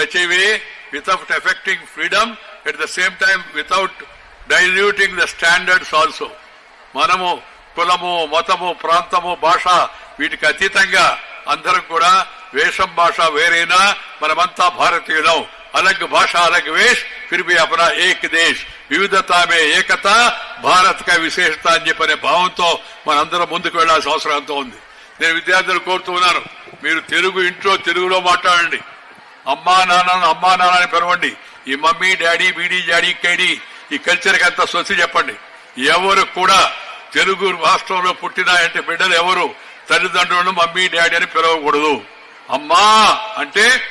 such a way without affecting freedom, at the same time without diluting the standards also. మనము కులము మతము ప్రాంతము భాష వీటికి అతీతంగా అందరం కూడా వేషం భాష వేరైనా మనమంతా భారతీయులం. అలగ్ భాష అలగ్ వేష్ ఫిర్బి అపరా అపనా ఏక్ దేశ్. వివిధతామే ఏకత భారత్ కా విశేషత అని చెప్పనే భావంతో మనందరం ముందుకు వెళ్ళాల్సిన అవసరం ఎంతో ఉంది. నేను విద్యార్థులు కోరుతూ ఉన్నాను. మీరు తెలుగు ఇంట్లో తెలుగులో మాట్లాడండి. అమ్మా నాన్న అమ్మా నాన్న అని పిలవండి. ఈ మమ్మీ డాడీ బీడీ డాడీ కైడీ ఈ కల్చర్కి అంత అంతా స్వచ్ఛ చెప్పండి. ఎవరు కూడా తెలుగు రాష్ట్రంలో పుట్టిన అంటే బిడ్డలు ఎవరు? తల్లిదండ్రులను మమ్మీ డాడీ అని పిలవకూడదు. అమ్మా అంటే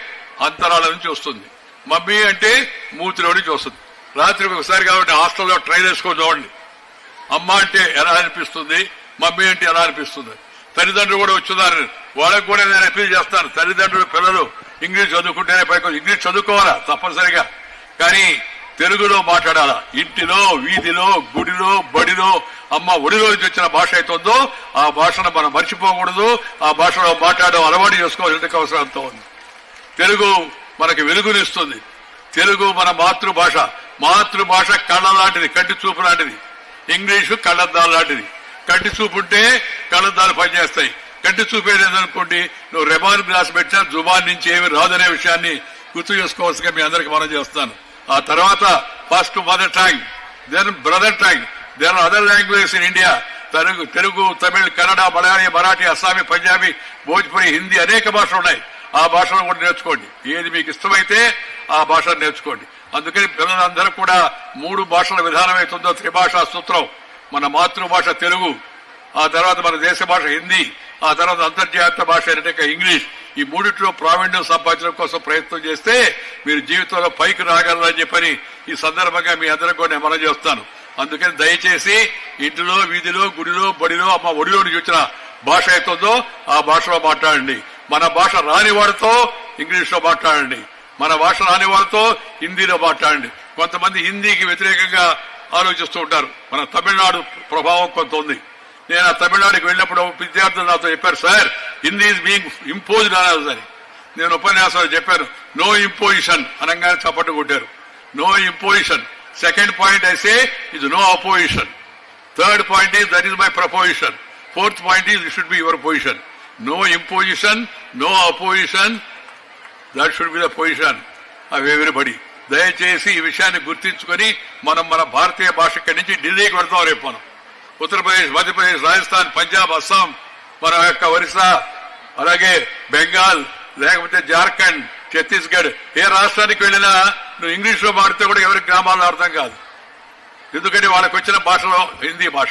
అంతరాల నుంచి వస్తుంది. మమ్మీ అంటే మూతిలో నుంచి వస్తుంది. రాత్రికి ఒకసారి కాబట్టి హాస్టల్లో ట్రై వేసుకొని చూడండి. అమ్మ అంటే ఎలా అనిపిస్తుంది? మమ్మీ అంటే ఎలా అనిపిస్తుంది? తల్లిదండ్రులు కూడా వచ్చున్నారు. వాళ్ళకు కూడా నేను అప్పీల్ చేస్తాను. తల్లిదండ్రులు పిల్లలు ఇంగ్లీష్ చదువుకుంటేనే పైకి ఇంగ్లీష్ చదువుకోవాలా? తప్పనిసరిగా. కానీ తెలుగులో మాట్లాడాలా? ఇంటిలో వీధిలో గుడిలో బడిలో అమ్మ ఒడిలో నుంచి వచ్చిన భాష అవుతుందో ఆ భాషను మనం మర్చిపోకూడదు. ఆ భాషలో మాట్లాడడం అలవాటు చేసుకోవాల్సిన అవసరం ఎంతో ఉంది? తెలుగు మనకి వెలుగునిస్తుంది. తెలుగు మన మాతృభాష. మాతృభాష కళ్ళ లాంటిది కంటి చూపు లాంటిది. ఇంగ్లీషు కళ్ళద్దాలు లాంటిది. కంటి చూపు ఉంటే కళ్ళద్దాలు పనిచేస్తాయి. కంటి చూపు అనుకోండి నువ్వు రెబాన్ గ్లాస్ పెట్టినా జుబాన్ నుంచి ఏమి రాదనే విషయాన్ని గుర్తు చేసుకోవాల్సిగా మీ అందరికి మనం చేస్తాను ఆ తర్వాత first mother tongue then brother tongue then other languages in India Telugu Telugu Tamil Kannada Malayali Marathi Assamese Punjabi Bhojpuri Hindi అనేక భాషలు ఉన్నాయి. ఆ భాషను కూడా నేర్చుకోండి. ఏది మీకు ఇష్టమైతే ఆ భాషను నేర్చుకోండి. అందుకని పిల్లలందరూ కూడా మూడు భాషల విధానం అవుతుందో త్రిభాషా సూత్రం. మన మాతృభాష తెలుగు ఆ తర్వాత మన దేశ భాష హిందీ ఆ తర్వాత అంతర్జాతీయ భాష అయినట్టు ఇంగ్లీష్. ఈ మూడిట్లో ప్రావీణ్యం సంపాదించడం కోసం ప్రయత్నం చేస్తే మీరు జీవితంలో పైకి రాగలరని చెప్పని ఈ సందర్భంగా మీ అందరికీ కూడా నేను మనం చేస్తాను. అందుకని దయచేసి ఇంటిలో వీధిలో గుడిలో బడిలో అమ్మ ఒడిలో చూసిన భాష అవుతుందో ఆ భాషలో మాట్లాడండి. మన భాష రాని వాడితో ఇంగ్లీష్లో మాట్లాడండి. మన భాష రాని వాడితో హిందీలో మాట్లాడండి. కొంతమంది హిందీకి వ్యతిరేకంగా ఆలోచిస్తూ ఉంటారు. మన తమిళనాడు ప్రభావం కొంత ఉంది. నేను ఆ తమిళనాడుకి వెళ్ళినప్పుడు విద్యార్థులు నాతో చెప్పారు sir Hindi is being imposed అన్నారు నేను ఉపన్యాసం చెప్పాను నో ఇంపోజిషన్ అనగానే చప్పట్టు కొట్టారు. నో ఇంపోజిషన్ సెకండ్ పాయింట్ అయితే ఇది no opposition third point is that is my proposition fourth point is should be your position no imposition no opposition that should be the position అవి everybody దయచేసి ఈ విషయాన్ని గుర్తించుకొని మనం మన భారతీయ భాష ఇక్కడి నుంచి ఢిల్లీకి వెళ్తాం రేపు మనం. ఉత్తరప్రదేశ్ మధ్యప్రదేశ్ రాజస్థాన్ పంజాబ్ అస్సాం మన యొక్క ఒరిస్సా అలాగే బెంగాల్ లేకపోతే జార్ఖండ్ ఛత్తీస్గఢ్ ఏ రాష్ట్రానికి వెళ్ళినా నువ్వు ఇంగ్లీష్లో మాడితే కూడా ఎవరికి గ్రామాల్లో అర్థం కాదు. ఎందుకంటే వాళ్ళకి వచ్చిన భాషలో హిందీ భాష.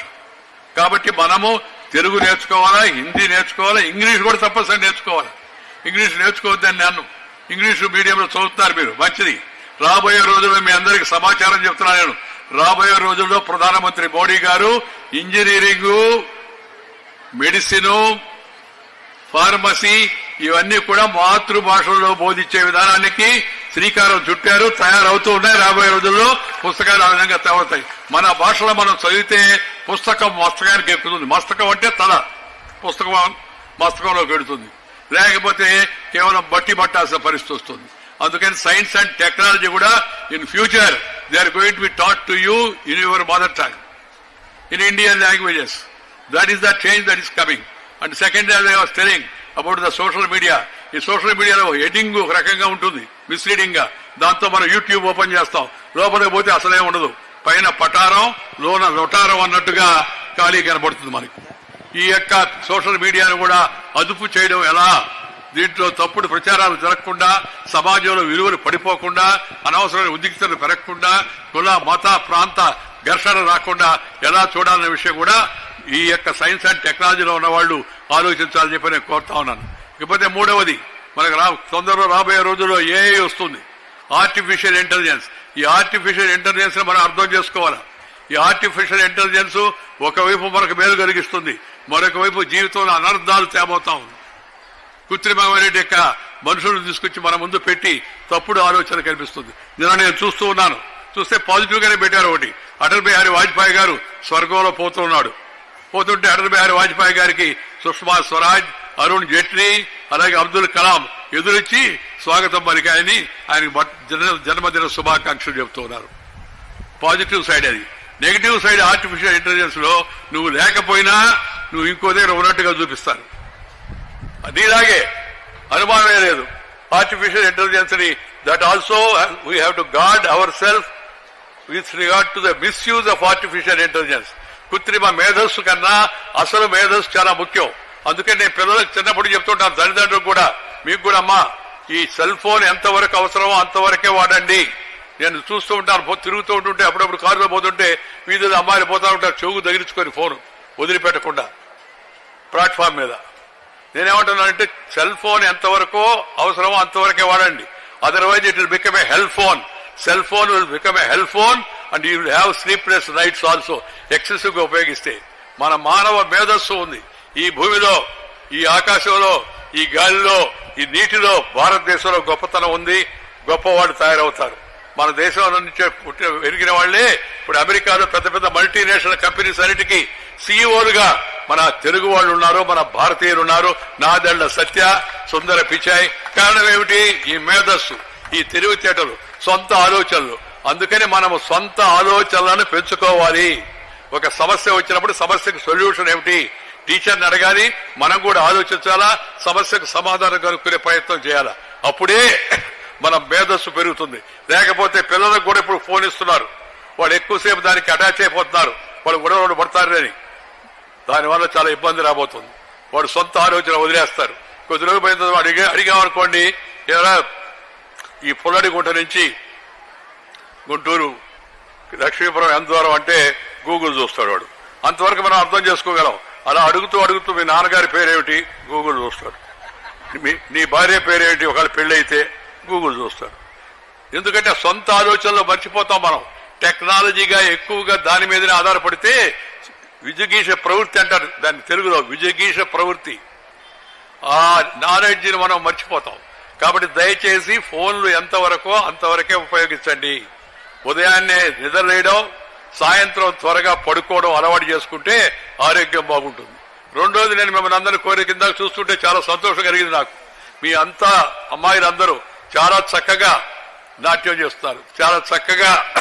కాబట్టి మనము తెలుగు నేర్చుకోవాలా హిందీ నేర్చుకోవాలా ఇంగ్లీష్ కూడా తప్పనిసరి నేర్చుకోవాలి. ఇంగ్లీష్ నేర్చుకోవద్దని నన్ను ఇంగ్లీష్ మీడియంలో చదువుతున్నారు మీరు మంచిది. రాబోయే రోజుల్లో మీ అందరికి సమాచారం చెప్తున్నాను నేను. రాబోయే రోజుల్లో ప్రధానమంత్రి మోడీ గారు ఇంజనీరింగ్ మెడిసిన్ ఫార్మసీ ఇవన్నీ కూడా మాతృభాషల్లో బోధించే విధానానికి శ్రీకారం చుట్టారు తయారవుతూ ఉన్నాయి రాబోయే రోజుల్లో. పుస్తకాలు ఆ విధంగా తయారవుతాయి మన భాషలో మనం చదివితే పుస్తకం మస్తకానికి ఎక్కుతుంది. మస్తకం అంటే తల. పుస్తకం మస్తకంలో పెడుతుంది లేకపోతే కేవలం బట్టి పట్టాల్సిన పరిస్థితి వస్తుంది. అందుకని సైన్స్ అండ్ టెక్నాలజీ కూడా in future they are going to be taught to you in your mother tongue in Indian languages. That is the change that is coming and second was telling about the social media ఈ social మీడియాలో heading ఒక రకంగా ఉంటుంది మిస్లీడింగ్గా. దాంతో మనం YouTube open చేస్తాం. లోపలికి పోతే అసలే ఉండదు. పైన పటారం లోన లొటారం అన్నట్టుగా ఖాళీ కనబడుతుంది మనకి. ఈ యొక్క సోషల్ మీడియాను కూడా అదుపు చేయడం ఎలా? దీంట్లో తప్పుడు ప్రచారాలు జరగకుండా సమాజంలో విలువలు పడిపోకుండా అనవసరమైన ఉద్రిక్తలు పెరగకుండా కుల మత ప్రాంత ఘర్షణ రాకుండా ఎలా చూడాలనే విషయం కూడా ఈ యొక్క సైన్స్ అండ్ టెక్నాలజీలో ఉన్న వాళ్ళు ఆలోచించాలని చెప్పి నేను కోరుతా ఉన్నాను. ఇకపోతే మూడవది మనకు రా తొందరలో రాబోయే రోజుల్లో ఏఐ వస్తుంది. ఆర్టిఫిషియల్ ఇంటెలిజెన్స్ ఈ ఆర్టిఫిషియల్ ఇంటెలిజెన్స్ మనం అర్థం చేసుకోవాలి? ఈ ఆర్టిఫిషియల్ ఇంటెలిజెన్స్ ఒకవైపు మనకు మేలు కలిగిస్తుంది మరొక వైపు జీవితంలో అనర్థాలు తేబోతా ఉంది. కృత్రిమమైన యొక్క మనుషులను తీసుకొచ్చి మన ముందు పెట్టి తప్పుడు ఆలోచన కనిపిస్తుంది. నిన్న నేను చూస్తూ ఉన్నాను. చూస్తే పాజిటివ్ గానే పెట్టారు ఒకటి. అటల్ బిహారీ వాజ్పేయి గారు స్వర్గంలో పోతున్నాడు. పోతుంటే అటల్ బిహారీ వాజ్పేయి గారికి సుష్మా స్వరాజ్ అరుణ్ జైట్లీ అలాగే అబ్దుల్ కలాం ఎదురొచ్చి స్వాగతం పలికాయని ఆయన జన- జన్మదిన శుభాకాంక్షలు చెబుతూ ఉన్నారు. పాజిటివ్ సైడ్ అది. నెగిటివ్ సైడ్ ఆర్టిఫిషియల్ ఇంటెలిజెన్స్లో నువ్వు లేకపోయినా నువ్వు ఇంకో దగ్గర ఉన్నట్టుగా చూపిస్తారు. నీలాగే అనుమానమే లేదు. Artificial ఇంటెలిజెన్స్ని that also we have to guard our self with regard to the misuse of artificial intelligence కృత్రిమ మేధస్సు కన్నా అసలు మేధస్సు చాలా ముఖ్యం. అందుకే నేను పిల్లలకు చిన్నప్పుడు చెప్తుంటాను తల్లిదండ్రులు కూడా. మీకు కూడా అమ్మా ఈ సెల్ ఫోన్ ఎంతవరకు అవసరమో అంతవరకే వాడండి. నేను చూస్తూ ఉంటాను తిరుగుతూ ఉంటుంటే అప్పుడప్పుడు కారులో పోతుంటే వీధిలో అమ్మాయిలు పోతా ఉంటారు చెవు తగిలించుకొని ఫోన్ వదిలిపెట్టకుండా. ప్లాట్ఫామ్ మీద. నేనేమంటున్నానంటే సెల్ ఫోన్ ఎంతవరకు అవసరమో అంతవరకే వాడండి. Otherwise it will become a hell phone cell phone will become a hell phone and you will have sleepless nights also ఎక్సెసివ్గా ఉపయోగిస్తే. మన మానవ మేధస్సు ఉంది. ఈ భూమిలో ఈ ఆకాశంలో ఈ గాలిలో ఈ నీటిలో భారతదేశంలో గొప్పతనం ఉంది. గొప్పవాళ్ళు తయారవుతారు. మన దేశం నుంచి పుట్టిన పెరిగిన వాళ్ళే ఇప్పుడు అమెరికాలో పెద్ద పెద్ద మల్టీనేషనల్ కంపెనీస్ అన్నిటికీ సీఈఓలుగా మన తెలుగు వాళ్ళు ఉన్నారు మన భారతీయులు ఉన్నారు. నాదెళ్ళ సత్య సుందర పిచాయ్ కారణం ఏమిటి? ఈ మేధస్సు ఈ తెలివితేటలు సొంత ఆలోచనలు. అందుకని మనము సొంత ఆలోచనలను పెంచుకోవాలి. ఒక సమస్య వచ్చినప్పుడు సమస్యకు సొల్యూషన్ ఏమిటి? టీచర్ని అడగాలి. మనం కూడా ఆలోచించాలా? సమస్యకు సమాధానం కనుక్కునే ప్రయత్నం చేయాలా? అప్పుడే మన మేధస్సు పెరుగుతుంది. లేకపోతే పిల్లలకు కూడా ఇప్పుడు ఫోన్ ఇస్తున్నారు. వాళ్ళు ఎక్కువసేపు దానికి అటాచ్ అయిపోతున్నారు. వాళ్ళు గొడవలు పడతారని దానివల్ల చాలా ఇబ్బంది రాబోతుంది. వాడు సొంత ఆలోచన వదిలేస్తారు. కొద్ది రోజులు పోయిన తర్వాత అడిగా అడిగామనుకోండి ఏమైనా ఈ పుల్లడి గుంట నుంచి గుంటూరు లక్ష్మీపురం ఎంత దూరం అంటే గూగుల్ చూస్తాడు వాడు. అంతవరకు మనం అర్థం చేసుకోగలం. అలా అడుగుతూ అడుగుతూ మీ నాన్నగారి పేరేమిటి? గూగుల్ చూస్తాడు. మీ- నీ భార్య పేరేమిటి? ఒకవేళ పెళ్ళైతే గూగుల్ చూస్తాడు. ఎందుకంటే సొంత ఆలోచనలో మర్చిపోతాం మనం. టెక్నాలజీగా ఎక్కువగా దాని మీదనే ఆధారపడితే విజగీష ప్రవృత్తి అంటారు. దాన్ని తెలుగులో విజగీష ప్రవృత్తి. ఆ నాలెడ్జిని మనం మర్చిపోతాం. కాబట్టి దయచేసి ఫోన్లు ఎంతవరకో అంతవరకే ఉపయోగించండి. ఉదయాన్నే నిద్రలేయడం సాయంత్రం త్వరగా పడుకోవడం అలవాటు చేసుకుంటే ఆరోగ్యం బాగుంటుంది. రెండోది నేను మిమ్మల్ని అందరినీ కోరిక కింద చూస్తుంటే చాలా సంతోషం కలిగింది నాకు. మీ అంతా అమ్మాయిలందరూ చాలా చక్కగా నాట్యం చేస్తున్నారు. చాలా చక్కగా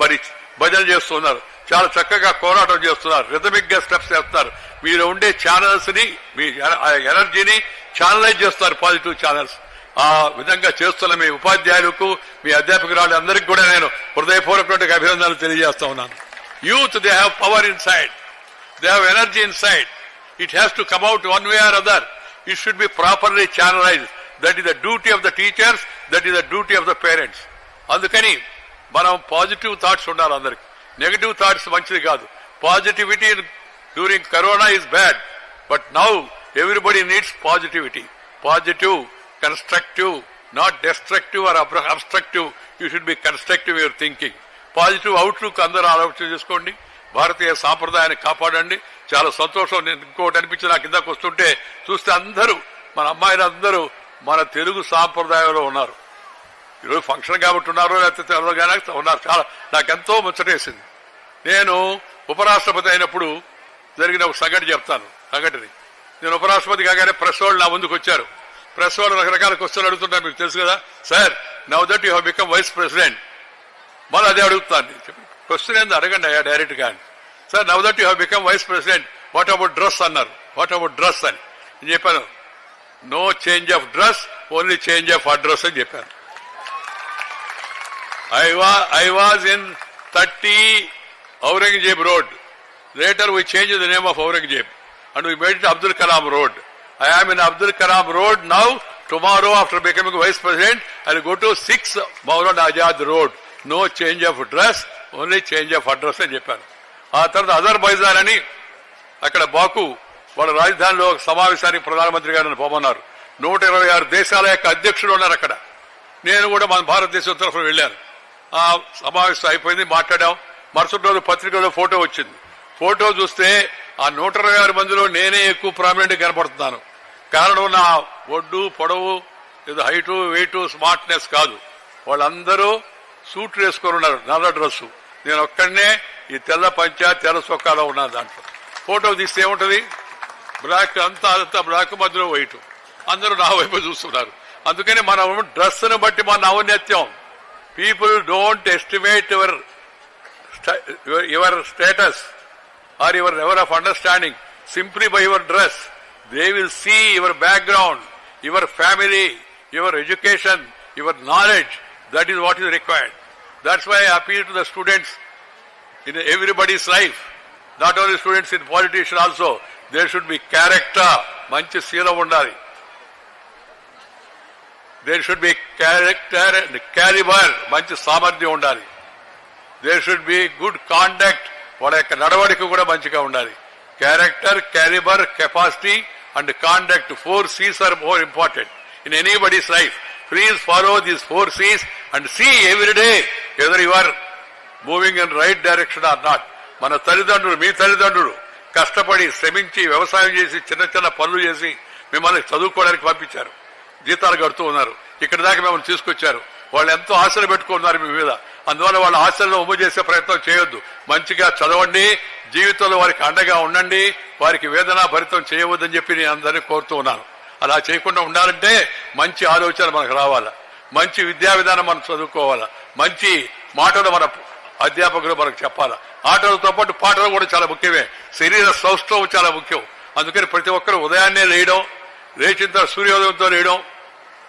మరి భజన చేస్తున్నారు. చాలా చక్కగా కోరాటం చేస్తున్నారు. రిథమిక్గా స్టెప్స్ చేస్తున్నారు మీరు ఉండే ఛానల్స్ని మీ ఎనర్జీని ఛానలైజ్ చేస్తారు పాజిటివ్ ఛానల్స్. ఆ విధంగా చేస్తున్న మీ ఉపాధ్యాయులకు మీ అధ్యాపకురాలు అందరికి కూడా నేను హృదయపూర్వకమైన అభినందనలు తెలియజేస్తా ఉన్నాను. Youth they have power inside they have energy inside it has to come out one way or other it should be properly channelise that is the duty of the teachers that is the duty of the parents అందుకని మనం positive thoughts ఉండాలి అందరికి. Negative thoughts మంచిది కాదు. Positivity during corona is bad but now everybody needs positivity positive constructive not destructive or obstructive you should be constructive your thinking positive outlook అందరూ ఆలోచన చేసుకోండి. భారతీయ సాంప్రదాయాన్ని కాపాడండి. చాలా సంతోషం నేను ఇంకోటి అనిపించి నాకు కిందకు వస్తుంటే చూస్తే అందరూ మన అమ్మాయిలు అందరూ మన తెలుగు సాంప్రదాయంలో ఉన్నారు. ఈరోజు ఫంక్షన్ కాబట్టి ఉన్నారో లేకపోతే కానీ ఉన్నారు. చాలా నాకెంతో ముచ్చటేసింది. నేను ఉపరాష్ట్రపతి అయినప్పుడు జరిగిన ఒక సంఘటన చెప్తాను. సంఘటన నేను ఉపరాష్ట్రపతి కాగానే ప్రెస్ వాళ్ళు నా ముందుకు వచ్చారు. ప్రెస్ వాళ్ళు రకరకాల క్వశ్చన్లు అడుగుతుంటారు మీకు తెలుసు కదా. Sir now that you become vice president. మళ్ళీ అదే అడుగుతాను క్వశ్చన్ ఏంది అడగండి అయ్యా డైరెక్ట్గా sir now that you have become vice president. What about dress అన్నారు. వాట్ అబౌట్ డ్రెస్ అని. నేను చెప్పాను no change of dress only change of address అని చెప్పాను. ఐ వా I was in 30 Aurangzeb Road. Later we changed the name of Aurangzeb and we made it Abdul Kalam Road. I am in Abdul Kalam Road now. Tomorrow after becoming Vice President, I will go to 6 Maulana Azad Road. No change of dress, only change of address అని చెప్పాను ఆ తర్వాత Azerbaijan అని అక్కడ బాకు వాళ్ళ రాజధానిలో ఒక సమావేశానికి ప్రధానమంత్రి గారిని పోమన్నారు నూట ఇరవై ఆరు దేశాల యొక్క అధ్యక్షులు ఉన్నారు అక్కడ నేను కూడా మన భారతదేశం తరఫున వెళ్ళాను ఆ సమావేశం అయిపోయింది మాట్లాడాం మరుసటి రోజు పత్రికలో ఫోటో వచ్చింది. ఫోటో చూస్తే ఆ నూట ఇరవై ఆరు మందిలో నేనే ఎక్కువ ప్రామినెంట్ కనపడుతున్నాను. కారణం నా ఒడ్డు పొడవు ఏదో హైటు వెయిట్ స్మార్ట్నెస్ కాదు. వాళ్ళందరూ సూట్ వేసుకొని ఉన్నారు నల్ల డ్రెస్సు. నేను ఒక్కడనే ఈ తెల్ల పంచ తెల్ల సొక్కాలో ఉన్నాను దాంట్లో. ఫోటో తీస్తే ఏముంటుంది? బ్లాక్ అంతా అంతా బ్లాక్ మధ్యలో వైట్. అందరూ నా వైపు చూస్తున్నారు. అందుకని మనం డ్రెస్సును బట్టి మన ఔన్నత్యం. People don't estimate your your status or your level of understanding simply by your dress they will see your background your family your education your knowledge that is what is required that's why appeal to the students in everybody's life, not only students in politician also, there should be character, మంచి శీలం ఉండాలి. There should be character and calibre మంచి సామర్థ్యం ఉండాలి. They should be good conduct వాళ్ళ యొక్క నడవడిక కూడా మంచిగా ఉండాలి. Character calibre capacity and conduct four Cs are more important in anybody's life please follow these four Cs and see every day either you are moving in right direction or not మన తల్లిదండ్రులు మీ తల్లిదండ్రులు కష్టపడి శ్రమించి వ్యవసాయం చేసి చిన్న చిన్న పనులు చేసి మిమ్మల్ని చదువుకోవడానికి పంపించారు. జీతాలు కడుతూ ఉన్నారు. ఇక్కడ దాకా మిమ్మల్ని తీసుకొచ్చారు. వాళ్ళు ఎంతో ఆశలు పెట్టుకున్నారు మీ మీద. అందువల్ల వాళ్ళ ఆశలను ఉమ్ము చేసే ప్రయత్నం చేయొద్దు. మంచిగా చదవండి జీవితంలో వారికి అండగా ఉండండి వారికి వేదన భరితం చేయవద్దని చెప్పి నేను అందరినీ కోరుతూ ఉన్నాను. అలా చేయకుండా ఉండాలంటే మంచి ఆలోచన మనకు రావాలా. మంచి విద్యా విధానం మనం చదువుకోవాలా. మంచి మాటలు మన అధ్యాపకులు మనకు చెప్పాలా. ఆటలతో పాటు పాటలు కూడా చాలా ముఖ్యమే. శరీర సౌష్ఠవం చాలా ముఖ్యం. అందుకని ప్రతి ఒక్కరు ఉదయాన్నే లేయడం లేచిన తర్వాత సూర్యోదయంతో లేయడం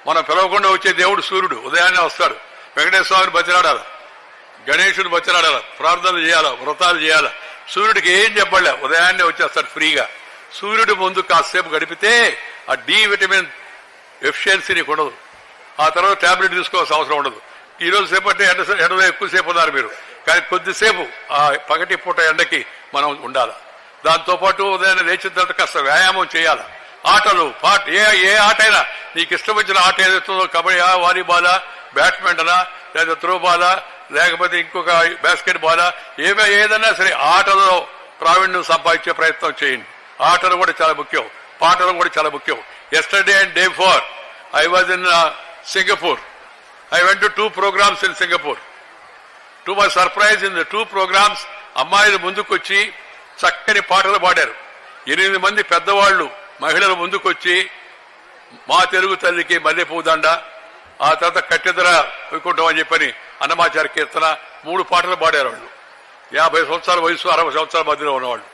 మనం పిలవకుండా వచ్చే దేవుడు సూర్యుడు. ఉదయాన్నే వస్తాడు. వెంకటేశ్వర స్వామిని బతిలాడాల గణేశుడు బతిలాడాల ప్రార్థన చేయాలా? వ్రతాలు చేయాలా? సూర్యుడికి ఏం చెప్పలే? ఉదయాన్నే వచ్చేస్తాడు ఫ్రీగా. సూర్యుడి ముందు కాసేపు గడిపితే ఆ డి విటమిన్ ఎఫిషియన్సీ నీకు ఉండదు ఆ తర్వాత టాబ్లెట్ తీసుకోవాల్సిన అవసరం ఉండదు. ఈ రోజు సేపట్టే ఎండ ఎండలో ఎక్కువసేపు ఉన్నారు మీరు. కానీ కొద్దిసేపు ఆ పగటి పూట ఎండకి మనం ఉండాలి. దాంతోపాటు ఉదయాన్నే ఉదయం లేచిన తర్వాత కాస్త వ్యాయామం చేయాలి. ఆటలు పాట ఏ ఏ ఆట అయినా నీకు ఇష్టం వచ్చిన ఆట ఏదైతుందో కబడ్డీ వాలీబాలా బ్యాడ్మింటనా లేదా త్రోబాలా లేకపోతే ఇంకొక బాస్కెట్ బాలా ఏమే ఏదైనా సరే ఆటలో ప్రావీణ్యం సంపాదించే ప్రయత్నం చేయండి. ఆటలు కూడా చాలా ముఖ్యం. పాటలు కూడా చాలా ముఖ్యం. Yesterday and day before I was in Singapore I went to two programmes in Singapore to my surprise in two programmes అమ్మాయిలు ముందుకొచ్చి చక్కని పాటలు పాడారు. ఎనిమిది మంది పెద్దవాళ్ళు మహిళలు ముందుకొచ్చి మా తెలుగు తల్లికి మల్లెపూదండ ఆ తర్వాత కట్టెదర వైకుంఠం అని చెప్పని అన్నమాచార కీర్తన మూడు పాటలు పాడారు వాళ్ళు. యాభై సంవత్సరాల వయసు అరవై సంవత్సరాల మధ్యలో ఉన్నవాళ్ళు.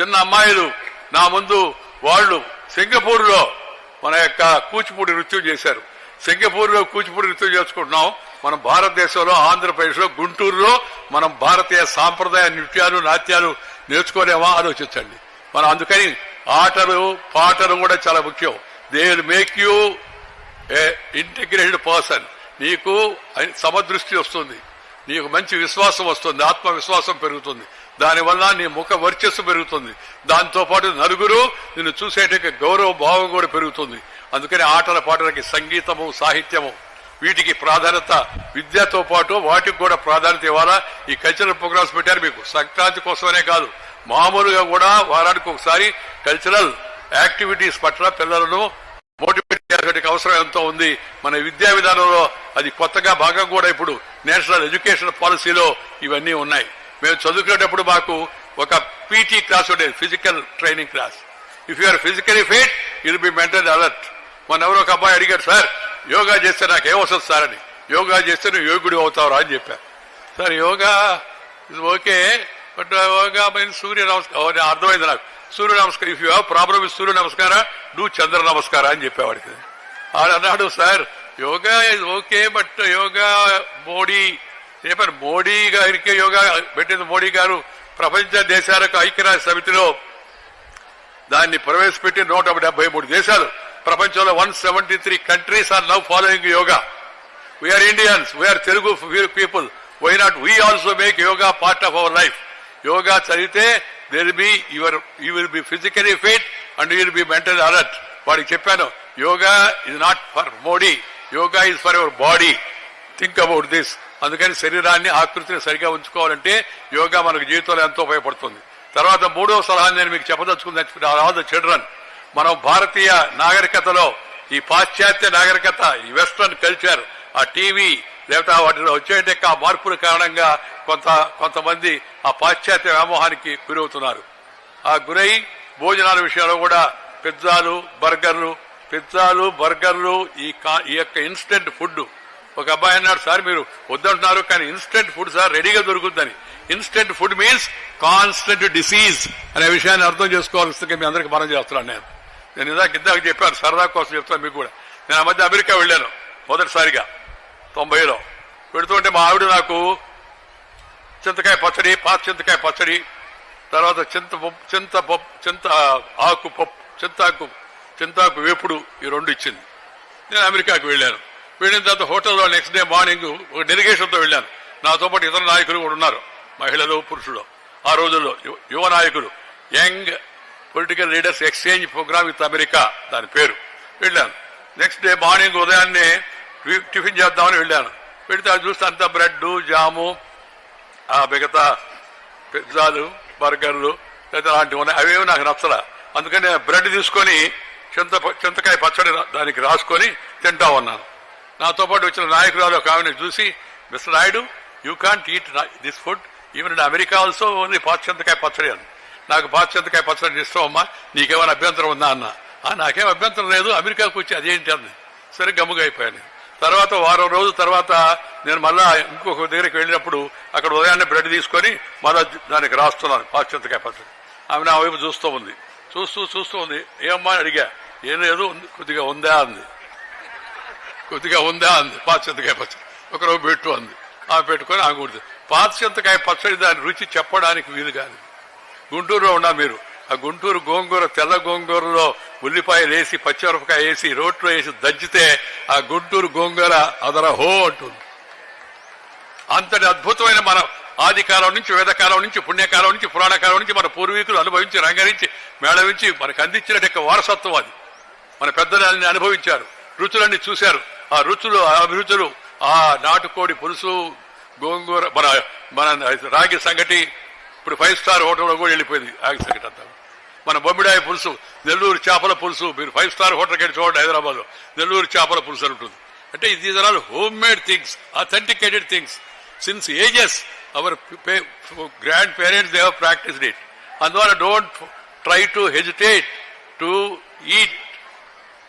చిన్న అమ్మాయిలు నా ముందు వాళ్ళు సింగపూర్లో మన యొక్క కూచిపూడి నృత్యం చేశారు. సింగపూర్లో కూచిపూడి నృత్యం చేసుకుంటున్నాం. మనం భారతదేశంలో ఆంధ్రప్రదేశ్లో గుంటూరులో మనం భారతీయ సాంప్రదాయ నృత్యాలు నాట్యాలు నేర్చుకోలేమా ఆలోచించండి. మనం అందుకని ఆటలు పాటలు కూడా చాలా ముఖ్యం. They will make you a integrated person నీకు సమదృష్టి వస్తుంది. నీకు మంచి విశ్వాసం వస్తుంది. ఆత్మవిశ్వాసం పెరుగుతుంది. దానివల్ల నీ ముఖ వర్చస్సు పెరుగుతుంది. దాంతోపాటు నలుగురు నిన్ను చూసేటకి గౌరవ భావం కూడా పెరుగుతుంది. అందుకని ఆటల పాటలకి సంగీతము సాహిత్యము వీటికి ప్రాధాన్యత విద్యతో పాటు వాటికి కూడా ప్రాధాన్యత ఇవ్వాలా? ఈ కల్చరల్ ప్రోగ్రామ్స్ పెట్టారు మీకు. సంక్రాంతి కోసమనే కాదు. మామూలుగా కూడా వారానికి ఒకసారి కల్చరల్ యాక్టివిటీస్ పట్ల పిల్లలను మోటివేట్ చేసేటువంటి అవసరం ఎంతో ఉంది. మన విద్యా విధానంలో అది కొత్తగా భాగం కూడా ఇప్పుడు నేషనల్ ఎడ్యుకేషన్ పాలసీలో ఇవన్నీ ఉన్నాయి. మేము చదువుకునేటప్పుడు మాకు ఒక పీటీ క్లాస్ ఉండేది physical training class. If you're physically fit will be mental alert మన ఎవరో ఒక అబ్బాయి అడిగాడు సార్ యోగా చేస్తే నాకు ఏమొస్తుంది సార్ అని. యోగా చేస్తే నువ్వు యోగుడు అవుతావురా అని చెప్పారు సార్ యోగా ఇది ఓకే బట్ యోగా మీన్ సూర్య నమస్కారం. అర్థమైంది నాకు. సూర్య నమస్కారం. If you have problem with Surya namaskar do Chandra namaskar అని చెప్పేవాడికి. ఆడు అన్నాడు sir yoga is okay but yoga Modi చెప్పారు మోడీ గారికి యోగా పెట్టింది మోడీ గారు ప్రపంచ దేశాలకు ఐక్యరాజ్య సమితిలో దాన్ని ప్రవేశపెట్టి నూట డెబ్బై మూడు దేశాలు. ప్రపంచంలో one seventy three countries are now following yoga. We are Indians we are Telugu people why not we also make yoga part of our life yoga చదివితే there be your you will be physically fit and you will be mental alert వాడికి చెప్పాను yoga is not for Modi yoga is for your body think about this అందుకని శరీరాన్ని ఆకృతిని సరిగా ఉంచుకోవాలంటే యోగా మనకు జీవితంలో ఎంతో ఉపయోగపడుతుంది. తర్వాత మూడవ సలహా నేను మీకు చెప్పదలుచుకుంది ఆల్ ద చిల్డ్రన్ మనం భారతీయ నాగరికతలో ఈ పాశ్చాత్య నాగరికత ఈ వెస్ట్రన్ కల్చర్ ఆ టీవీ లేకపోతే వాటిలో వచ్చేట ఆ మార్పుల కారణంగా కొంత కొంతమంది ఆ పాశ్చాత్య వ్యామోహానికి గురవుతున్నారు. ఆ గురై భోజనాల విషయంలో కూడా పిజ్జాలు బర్గర్లు పిజ్జాలు బర్గర్లు ఈ కా- ఈ యొక్క ఇన్స్టెంట్ ఫుడ్ ఒక అబ్బాయి అన్నాడు సార్ మీరు వద్దంటున్నారు కానీ ఇన్స్టెంట్ ఫుడ్ సార్ రెడీగా దొరుకుతుందని. Instant food means constant disease అనే విషయాన్ని అర్థం చేసుకోవాల్సిందిగా మీ అందరికి మనం చేస్తున్నాను నేను. నేను ఇందాక ఇందాక చెప్పాను సరదా కోసం చెప్తాను మీకు కూడా. నేను ఆ మధ్య అమెరికా వెళ్ళాను మొదటిసారిగా తొంభైలో. పెడుతుంటే మా ఆవిడ నాకు చింతకాయ పచ్చడి పాత చింతకాయ పచ్చడి తర్వాత చింత చింత పప్పు చింత ఆకు పప్పు చింతాకు చింతాకు వేపుడు ఈ రెండు ఇచ్చింది. నేను అమెరికాకు వెళ్ళాను. వెళ్ళిన తర్వాత హోటల్లో నెక్స్ట్ డే మార్నింగ్ ఒక డెలిగేషన్తో వెళ్ళాను. నాతో పాటు ఇతర నాయకులు కూడా ఉన్నారు మహిళలు పురుషులు. ఆ రోజుల్లో యువ- యువ నాయకులు young political leaders exchange program with America దాని పేరు. వెళ్ళాను. నెక్స్ట్ డే మార్నింగ్ ఉదయాన్నే టిఫిన్ చేద్దామని వెళ్ళాను. వెళితే అది చూస్తే అంత బ్రెడ్ జాము ఆ మిగతా పిజ్జాలు బర్గర్లు లేదా అలాంటివి ఉన్నాయి. అవేవి నాకు నచ్చలే. అందుకని నేను బ్రెడ్ తీసుకొని చింత చింతకాయ పచ్చడి దానికి రాసుకొని తింటా ఉన్నాను. నాతో పాటు వచ్చిన నాయకురాలు ఒక ఆమెను చూసి mister Naidu you can't eat this food even in America also only పాత చింతకాయ పచ్చడి అని. నాకు పాత పచ్చడి ఇష్టం అమ్మా నీకేమైనా అభ్యంతరం ఉందా? అన్న. "ఆ, నాకేం అభ్యంతరం లేదు అమెరికాకు వచ్చి అదేంటి? అంది సరే గమ్ముగా అయిపోయాను తర్వాత వారం రోజు తర్వాత నేను మళ్ళా ఇంకొక దగ్గరికి వెళ్ళినప్పుడు అక్కడ ఉదయాన్నే బ్రెడ్ తీసుకొని మళ్ళా దానికి రాస్తున్నాను పాశ్చాత్యకాయ పచ్చడి ఆమె నా వైపు చూస్తూ ఉంది. చూస్తూ చూస్తూ ఉంది. ఏమ్మా అడిగా. ఏం లేదు ఉంది. కొద్దిగా ఉందా అంది. కొద్దిగా ఉందా అంది. పాశ్చాత్యకాయ పచ్చడి ఒకరోజు పెట్టు అంది. ఆమె పెట్టుకొని ఆమె కుడుతుంది పాశ్చాత్యకాయ పచ్చడి దాని రుచి చెప్పడానికి వీలు కాదు. గుంటూరులో ఉన్నా మీరు. ఆ గుంటూరు గోంగూర తెల్ల గోంగూరలో ఉల్లిపాయలు వేసి పచ్చిమిరపకాయ వేసి రోట్లో వేసి దంచితే ఆ గుంటూరు గోంగూర అదర హో అంటుంది. అంతటి అద్భుతమైన మన ఆది కాలం నుంచి వేదకాలం నుంచి పుణ్యకాలం నుంచి పురాణకాలం నుంచి మన పూర్వీకులు అనుభవించి రంగరించి మేళవించి మనకు అందించిన యొక్క వారసత్వం అది. మన పెద్దలని అనుభవించారు. రుచులన్నీ చూశారు. ఆ రుచులు ఆ అభిరుచులు ఆ నాటుకోడి పులుసు గోంగూర మన మన రాగి సంగటి ఇప్పుడు ఫైవ్ స్టార్ హోటల్లో కూడా వెళ్ళిపోయింది రాగి అంతా. మన బొమ్మిడాయి పులుసు నెల్లూరు చేపల పులుసు మీరు ఫైవ్ స్టార్ హోటల్కి వెళ్ళి చూడండి హైదరాబాద్లో. నెల్లూరు చేపల పులుసు అని ఉంటుంది. అంటే these are all homemade things authenticated things since ages our grandparents they practice practised it అందువల్ల don't try to hesitate to eat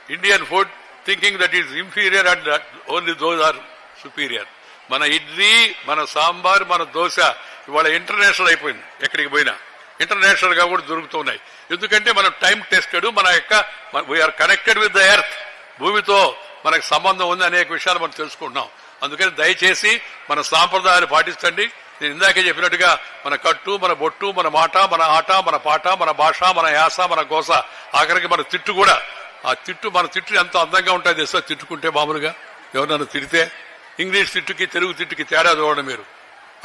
Indian food thinking that is inferior and only those are superior మన ఇడ్లీ మన సాంబార్ మన దోశ ఇవాళ international అయిపోయింది. ఎక్కడికి పోయినా. ఇంటర్నేషనల్గా కూడా దొరుకుతున్నాయి. ఎందుకంటే మనం టైం టెస్టెడ్ మన యొక్క we are connected with the earth భూమితో మనకు సంబంధం ఉంది అనేక విషయాలు మనం తెలుసుకుంటున్నాం. అందుకని దయచేసి మన సాంప్రదాయాలు పాటించండి. నేను ఇందాకే చెప్పినట్టుగా మన కట్టు మన బొట్టు మన మాట మన ఆట మన పాట మన భాష మన యాస మన గోస ఆఖరికి మన తిట్టు కూడా. ఆ తిట్టు మన తిట్టు ఎంత అందంగా ఉంటుంది తెలుసా? తిట్టుకుంటే మామూలుగా. ఎవరన్నా తిడితే. ఇంగ్లీష్ తిట్టుకి తెలుగు తిట్టుకి తేడా చూడండి మీరు.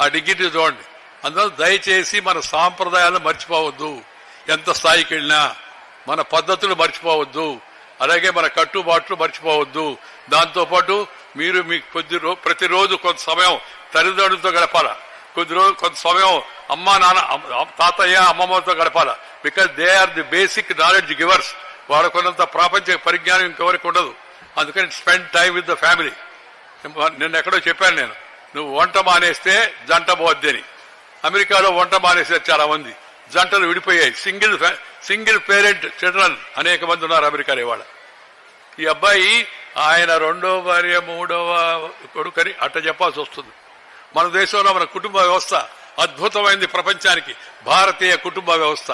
ఆ డిగ్నిటీ చూడండి. అందువల్ల దయచేసి మన సాంప్రదాయాలను మర్చిపోవద్దు. ఎంత స్థాయికి వెళ్ళినా మన పద్ధతులు మర్చిపోవద్దు. అలాగే మన కట్టుబాట్లు మర్చిపోవద్దు. దాంతోపాటు మీరు మీకు కొద్ది రోజు ప్రతిరోజు కొంత సమయం తల్లిదండ్రులతో గడపాల? కొద్ది రోజు కొంత సమయం అమ్మా నాన్న తాతయ్య అమ్మమ్మతో గడపాల? Because they are the basic knowledge givers. వాళ్ళకున్నంత ప్రాపంచిక పరిజ్ఞానం ఇంకెవరికి ఉండదు. అందుకని spend time with the family. నిన్న ఎక్కడో చెప్పాను నేను. నువ్వు వంట మానేస్తే జంట పోద్ది అని. అమెరికాలో వంట మానేసారు చాలా మంది. జంటలు విడిపోయాయి. సింగిల్ సింగిల్ పేరెంట్ చిల్డ్రన్ అనేక మంది ఉన్నారు అమెరికాలో ఇవాళ. ఈ అబ్బాయి ఆయన రెండో భార్య మూడవ కొడుకని అట్ట చెప్పాల్సి వస్తుంది. మన దేశంలో మన కుటుంబ వ్యవస్థ అద్భుతమైంది ప్రపంచానికి. భారతీయ కుటుంబ వ్యవస్థ.